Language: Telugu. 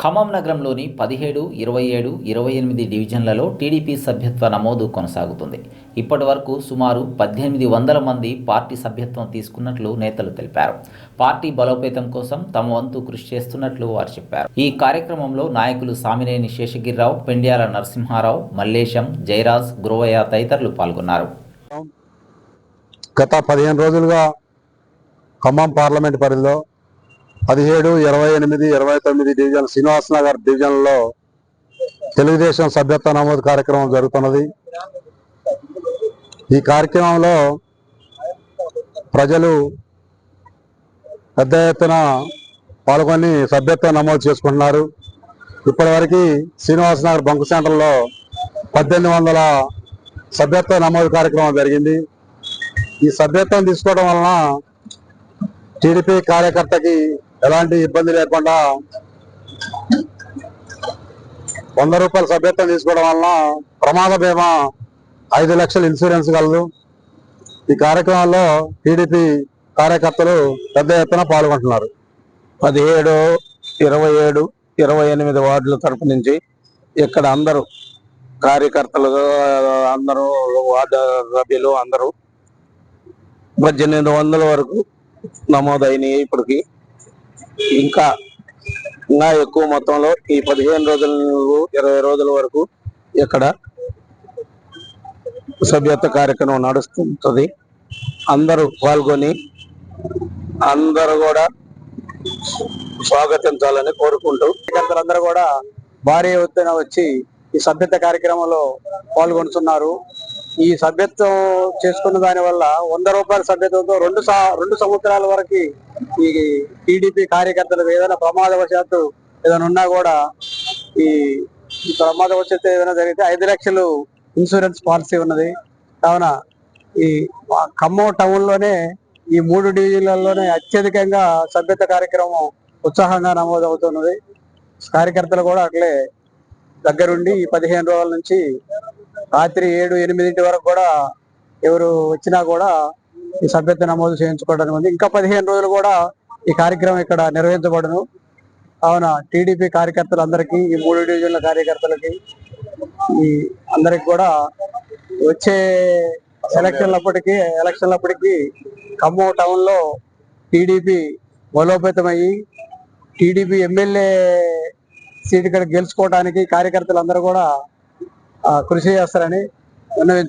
ఖమ్మం నగరంలోని పదిహేడు ఇరవై ఏడు ఇరవై ఎనిమిది డివిజన్లలో టీడీపీ సభ్యత్వ నమోదు కొనసాగుతుంది. ఇప్పటి వరకు సుమారు పద్దెనిమిది వందల మంది పార్టీ సభ్యత్వం తీసుకున్నట్లు నేతలు తెలిపారు. పార్టీ బలోపేతం కోసం తమ వంతు కృషి చేస్తున్నట్లు వారు చెప్పారు. ఈ కార్యక్రమంలో నాయకులు సామినేని శేషగిరిరావు పెండ్యాల నరసింహారావు మల్లేశం జయరాజ్ గురవయ్య తదితరులు పాల్గొన్నారు. గత పదిహేను రోజులుగా ఖమ్మం పార్లమెంట్ పరిధిలో పదిహేడు ఇరవై ఎనిమిది ఇరవై తొమ్మిది డివిజన్ శ్రీనివాస్ నగర్ డివిజన్లో తెలుగుదేశం సభ్యత్వ నమోదు కార్యక్రమం జరుగుతున్నది. ఈ కార్యక్రమంలో ప్రజలు పెద్ద ఎత్తున పాల్గొని సభ్యత్వం నమోదు చేసుకుంటున్నారు. ఇప్పటివరకు శ్రీనివాస్ నగర్ బంకు సెంటర్లో పద్దెనిమిది వందల సభ్యత్వ నమోదు కార్యక్రమం జరిగింది. ఈ సభ్యత్వం తీసుకోవడం వలన టీడీపీ కార్యకర్తకి ఎలాంటి ఇబ్బంది లేకుండా వంద రూపాయల సభ్యత్వం తీసుకోవడం వలన ప్రమాద బీమా ఐదు లక్షల ఇన్సూరెన్స్ కలదు. ఈ కార్యక్రమంలో టీడీపీ కార్యకర్తలు పెద్ద ఎత్తున పాల్గొంటున్నారు. పదిహేడు ఇరవై ఏడు ఇరవై ఎనిమిది వార్డుల తరపు నుంచి ఇక్కడ అందరూ కార్యకర్తలు అందరూ వార్డు సభ్యులు అందరూ పద్దెనిమిది వందల వరకు నమోదైనవి ఇప్పటికి. ఇంకా ఇంకా ఎక్కువ మొత్తంలో ఈ పదిహేను రోజుల ఇరవై రోజుల వరకు ఇక్కడ సభ్యత కార్యక్రమం నడుస్తుంటుంది. అందరూ పాల్గొని అందరూ కూడా స్వాగతించాలని కోరుకుంటూ అందరూ కూడా భారీ ఎత్తున వచ్చి ఈ సభ్యత కార్యక్రమంలో పాల్గొంటున్నారు. ఈ సభ్యత్వం చేసుకున్న దాని వల్ల వంద రూపాయల సభ్యత్వంతో రెండు రెండు సంవత్సరాల వరకు ఈ టీడీపీ కార్యకర్తలకు ఏదైనా ప్రమాదవశాత్తు ఏదైనా ఉన్నా కూడా ఈ ప్రమాదవశాత్తు ఏదైనా జరిగితే ఐదు లక్షలు ఇన్సూరెన్స్ పాలసీ ఉన్నది. కావున ఈ ఖమ్మం టౌన్లోనే ఈ మూడు డివిజన్లలోనే అత్యధికంగా సభ్యత కార్యక్రమం ఉత్సాహంగా నమోదవుతున్నది. కార్యకర్తలు కూడా అట్లే దగ్గరుండి ఈ పదిహేను రోజుల నుంచి రాత్రి ఏడు ఎనిమిదింటి వరకు కూడా ఎవరు వచ్చినా కూడా ఈ సభ్యత నమోదు చేయించుకోవడానికి ఉంది ఇంకా పదిహేను రోజులు కూడా ఈ కార్యక్రమం ఇక్కడ నిర్వహించబడును. కావున టీడీపీ కార్యకర్తలందరికీ ఈ మూడు డివిజన్ల కార్యకర్తలకి ఈ అందరికి కూడా వచ్చే ఎలక్షన్లప్పటికీ ఎలక్షన్లప్పటికీ ఖమ్మం టౌన్లో టీడీపీ బలోపేతమయ్యి టీడీపీ ఎమ్మెల్యే సీట్ ఇక్కడ గెలుచుకోవడానికి కార్యకర్తలందరూ కూడా కృషి చేస్తారని విన్నవించు